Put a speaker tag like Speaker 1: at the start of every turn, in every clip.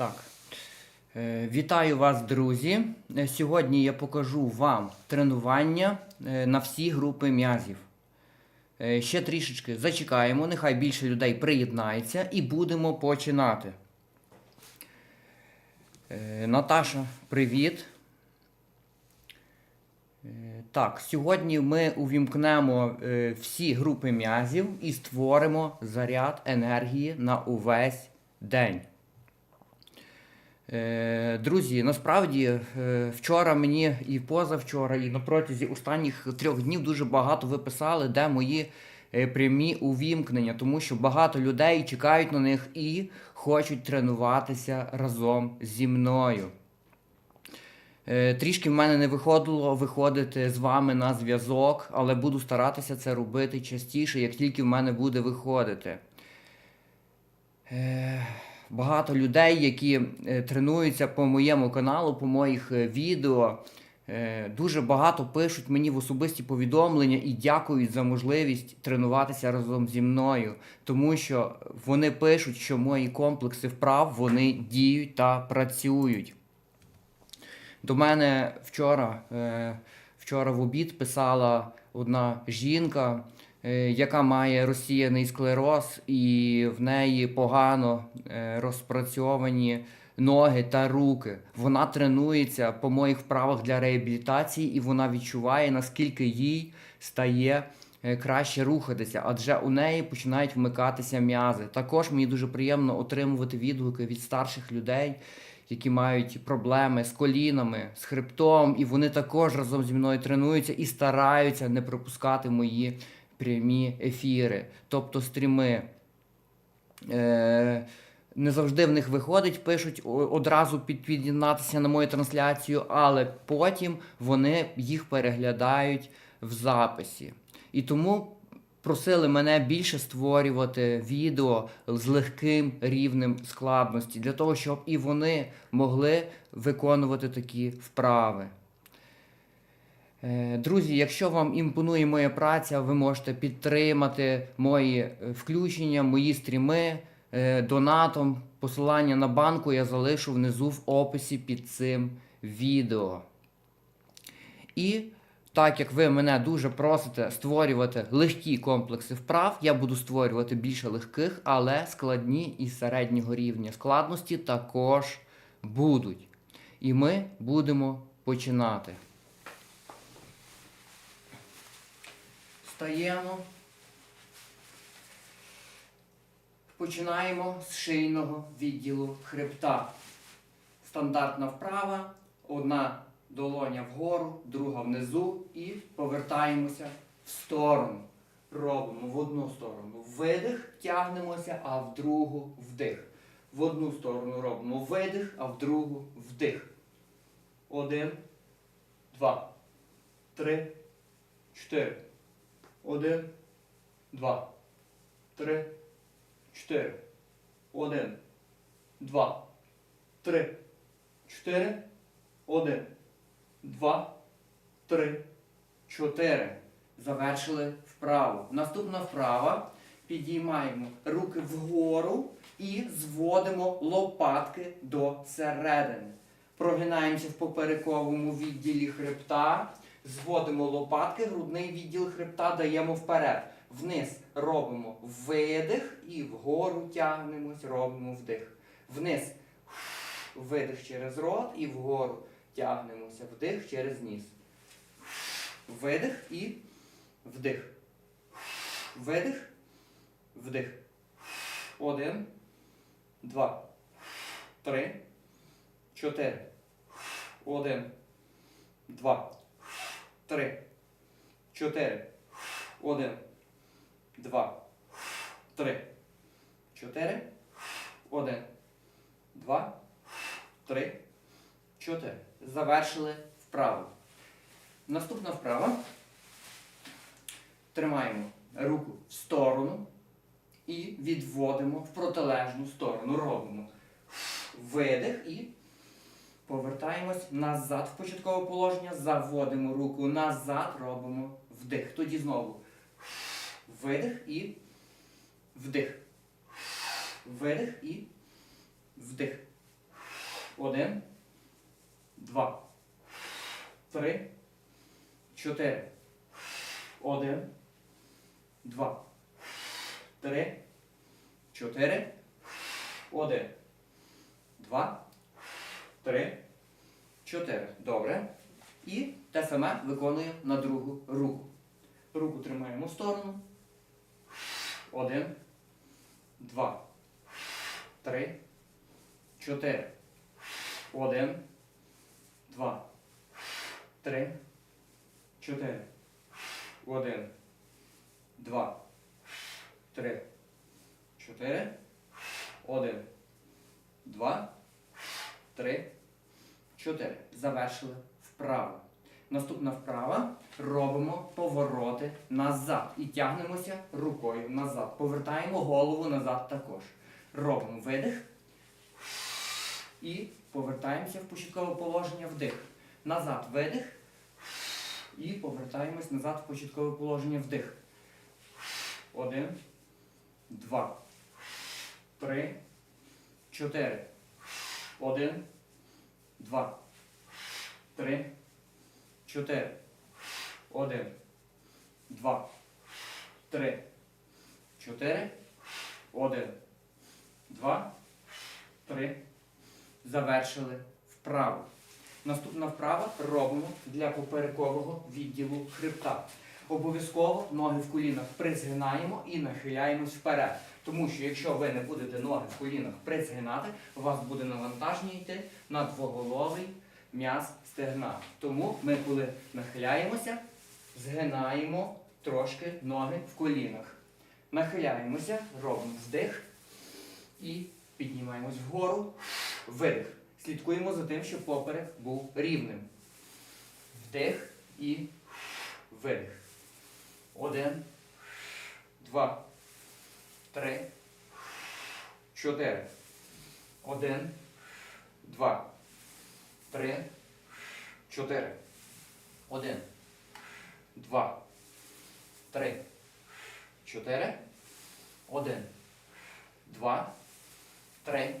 Speaker 1: Так. Е, Вітаю вас, друзі. Е, Сьогодні я покажу вам тренування е, на всі групи м'язів. Ще трішечки зачекаємо, нехай більше людей приєднається і будемо починати. Наташа, привіт. Так, сьогодні ми увімкнемо всі групи м'язів і створимо заряд енергії на увесь день. Е, Друзі, насправді е, вчора мені і позавчора, і на протязі останніх трьох днів дуже багато ви писали, де мої е, прямі увімкнення, тому що багато людей чекають на них і хочуть тренуватися разом зі мною. Трішки в мене не виходило виходити з вами на зв'язок, але буду старатися це робити частіше, як тільки в мене буде виходити. Багато людей, які е, тренуються по моєму каналу, по моїх е, відео, е, дуже багато пишуть мені в особисті повідомлення і дякують за можливість тренуватися разом зі мною, тому що вони пишуть, що мої комплекси вправ вони діють та працюють. До мене вчора, вчора в обід писала одна жінка, яка має розсіяний склероз, і в неї погано е, розпрацьовані ноги та руки. Вона тренується по моїх вправах для реабілітації, і вона відчуває, наскільки їй стає е, краще рухатися, адже у неї починають вмикатися м'язи. Також мені дуже приємно отримувати відгуки від старших людей, які мають проблеми з колінами, з хребтом, і вони також разом зі мною тренуються і стараються не пропускати мої прямі ефіри, тобто стріми. Е, не завжди в них виходить, пишуть одразу під, під'єднатися на мою трансляцію, але потім вони їх переглядають в записі. І тому просили мене більше створювати відео з легким рівнем складності, для того, щоб і вони могли виконувати такі вправи. Е, Друзі, якщо вам імпонує моя праця, ви можете підтримати мої е, включення, мої стріми е, донатом. Посилання на банку я залишу внизу в описі під цим відео. І так як ви мене дуже просите створювати легкі комплекси вправ, я буду створювати більше легких, але складні і середнього рівня складності також будуть. І ми будемо починати. Встаємо. Починаємо з шийного відділу хребта. Стандартна вправа, одна долоня вгору, друга внизу і повертаємося в сторону. Робимо в одну сторону видих, тягнемося, а в другу вдих. В одну сторону робимо видих, а в другу вдих. Один, два, три, чотири. Один, два, три, чотири. Один, два, три, чотири. Один, два, три, чотири. Завершили вправу. Наступна вправа. Підіймаємо руки вгору і зводимо лопатки до середини. Прогинаємося в поперековому відділі хребта. Зводимо лопатки, грудний відділ хребта даємо вперед. Вниз робимо видих і вгору тягнемось, робимо вдих. Вниз видих через рот і вгору тягнемося. Вдих через ніс. Видих і вдих. Видих, вдих. Один, два, три, чотири. Один, два, три, чотири. Один, два, три, чотири. Один, два, три, чотири. Завершили вправу. Наступна вправа. Тримаємо руку в сторону і відводимо в протилежну сторону. Робимо видих і повертаємось назад в початкове положення, заводимо руку назад, робимо вдих. Тоді знову видих і вдих. Видих і вдих. Один. Два. Три. Чотири. Один. Два. Три. Чотири. Один. Два. Три. Чотири. Добре. І те саме виконуємо на другу руку. Руку тримаємо в сторону. Один. Два. Три. Чотири. Один. Два. Три. Чотири. Один. Два. Три. Чотири. Один. Два. Три. Чотири. Завершили вправо. Наступна вправа. Робимо повороти назад. І тягнемося рукою назад. Повертаємо голову назад також. Робимо видих. І повертаємося в початкове положення вдих. Назад видих. І повертаємось назад в початкове положення вдих. Один. Два. Три. Чотири. Один. Два. Три. Чотири. Один. Два. Три. Чотири. Один. Два. Три. Завершили вправу. Наступна вправа робимо для поперекового відділу хребта. Обов'язково ноги в колінах призгинаємо і нахиляємось вперед. Тому що якщо ви не будете ноги в колінах призгинати, у вас буде навантаження йти на двоголовий м'яз стегна. Тому ми, коли нахиляємося, згинаємо трошки ноги в колінах. Нахиляємося, робимо вдих і піднімаємось вгору, видих. Слідкуємо за тим, щоб поперек був рівним. Вдих і видих. Один, два, три, чотири. Один, два, три, чотири. Один, два, три, чотири. Один, два, три,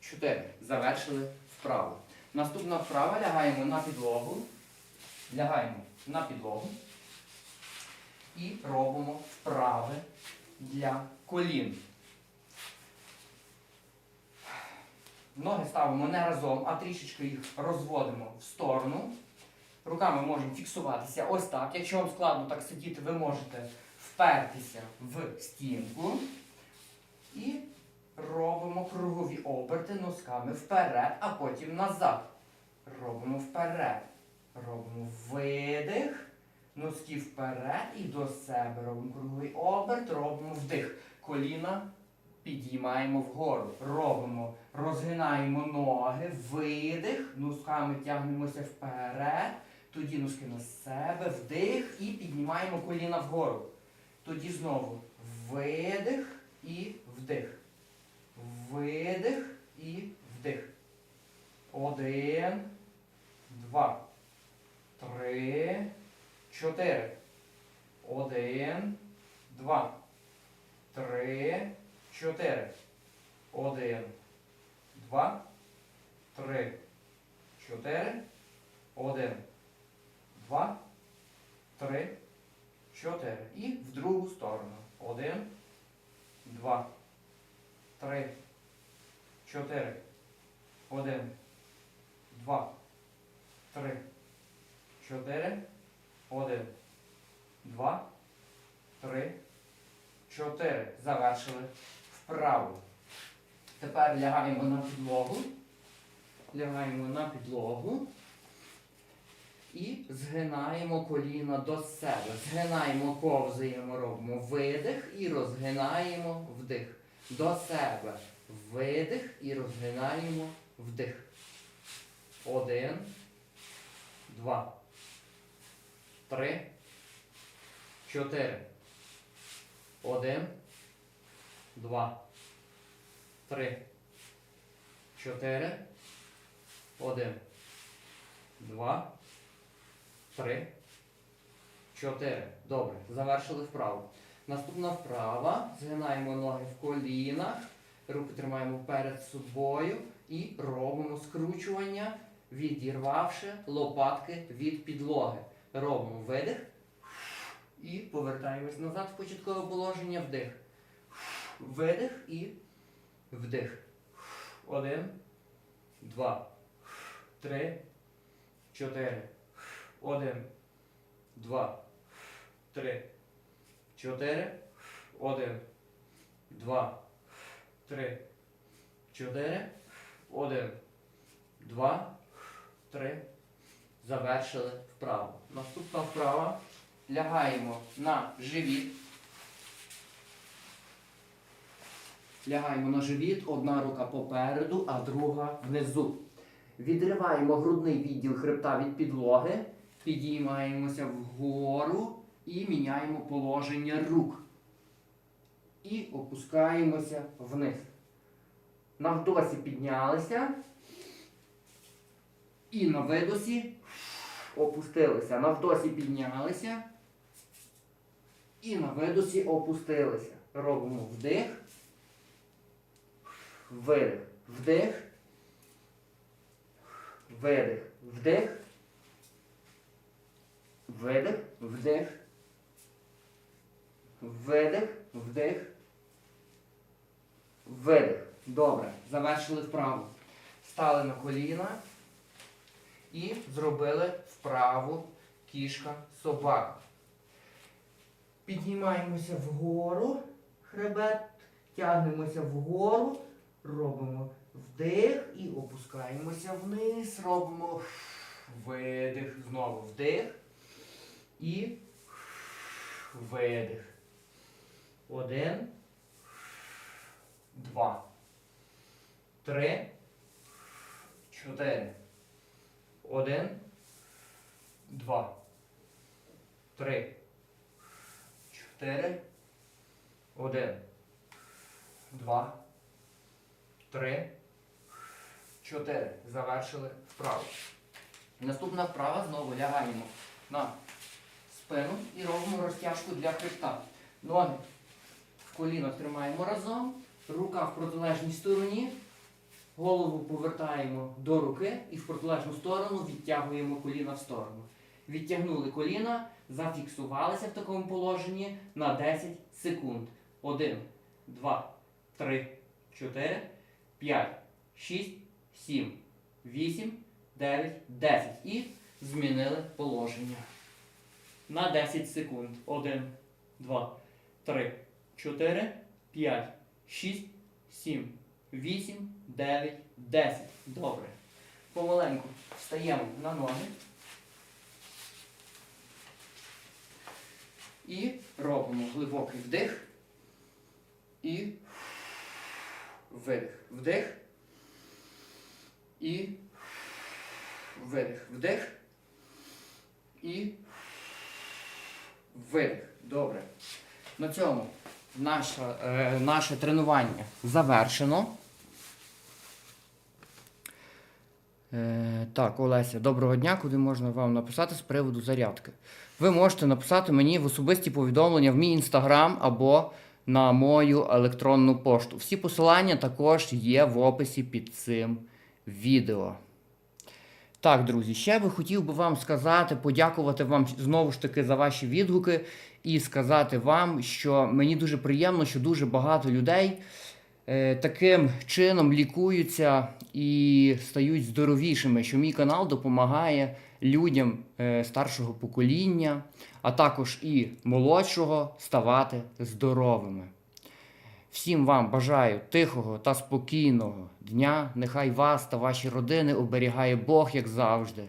Speaker 1: чотири. Завершили вправу. Наступна вправа лягаємо на підлогу. Лягаємо на підлогу і робимо вправи для колін. Ноги ставимо не разом, а трішечки їх розводимо в сторону. Руками можемо фіксуватися ось так. Якщо вам складно так сидіти, ви можете впертися в стінку. І робимо кругові оберти носками вперед, а потім назад. Робимо вперед. Робимо видих. Носки вперед і до себе. Робимо круговий оберт, робимо вдих. Коліна підіймаємо вгору. Робимо, розгинаємо ноги, видих, носками тягнемося вперед. Тоді носки на себе, вдих і піднімаємо коліна вгору. Тоді знову видих і вдих. Видих і вдих. Один, два, три, чотири. Один, два, три, чотири. Один, два, три, чотири. Один, два, три, чотири. І в другу сторону. Один, два, три, чотири. Один, два, три, чотири. Один, два, три, чотири. Завершили вправу. Тепер лягаємо на підлогу. Лягаємо на підлогу. І згинаємо коліна до себе. Згинаємо, ковзаємо, робимо видих і розгинаємо вдих. До себе. Видих і розгинаємо вдих. Один. Два. Три. Чотири. Один. Два. Три. Чотири. Один. Два. Три. Чотири. Добре. Завершили вправу. Наступна вправа. Згинаємо ноги в колінах. Руки тримаємо перед собою І робимо скручування, відірвавши лопатки від підлоги. Робимо видих. І повертаємось назад в початкове положення. Вдих. Видих і вдих. Один, два, три, чотири. Один, два, три, чотири. Один, два, три, чотири. Один, два, три. Завершили вправо. Наступна вправа. Лягаємо на живіт. Лягаємо на живіт, одна рука попереду, а друга внизу. Відриваємо грудний відділ хребта від підлоги, підіймаємося вгору і міняємо положення рук. І опускаємося вниз. На вдосі піднялися. І на видосі опустилися. На вдосі піднялися. І на видосі опустилися. Робимо вдих. Видих. Вдих. Видих. Вдих. Видих. Вдих. Видих. Вдих. Видих. Добре. Завершили вправу. Стали на коліна і зробили вправу кішка собака. Піднімаємося вгору, хребет, тягнемося вгору, робимо вдих і опускаємося вниз, робимо видих, знову вдих і видих. Один, два, три, чотири. Один, два, три, чотири. Один, два, три, чотири. Завершили вправу. Наступна вправа знову лягаємо на спину і робимо розтяжку для хребта. Ноги в колінах тримаємо разом, рука в протилежній стороні. Голову повертаємо до руки і в протилежну сторону відтягуємо коліна в сторону. Відтягнули коліна, зафіксувалися в такому положенні на 10 секунд. 1, 2, 3, 4, 5, 6, 7, 8, 9, 10. І змінили положення. На 10 секунд. 1, 2, 3, 4, 5, 6, 7, 8, 9, 10. Добре. Помаленьку встаємо на ноги. І робимо глибокий вдих. І видих. Вдих. І видих. Вдих. І видих. Добре. На цьому наше, е, наше тренування завершено. Е, так, Олеся, доброго дня. Куди можна вам написати з приводу зарядки? Ви можете написати мені в особисті повідомлення в мій інстаграм або на мою електронну пошту. Всі посилання також є в описі під цим відео. Так, друзі, ще би хотів би вам сказати, подякувати вам знову ж таки за ваші відгуки і сказати вам, що мені дуже приємно, що дуже багато людей е, таким чином лікуються і стають здоровішими, що мій канал допомагає людям е, старшого покоління, а також і молодшого ставати здоровими. Всім вам бажаю тихого та спокійного дня. Нехай вас та ваші родини оберігає Бог, як завжди.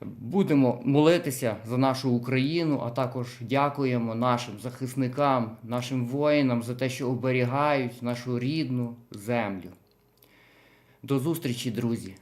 Speaker 1: Будемо молитися за нашу Україну, а також дякуємо нашим захисникам, нашим воїнам за те, що оберігають нашу рідну землю. До зустрічі, друзі!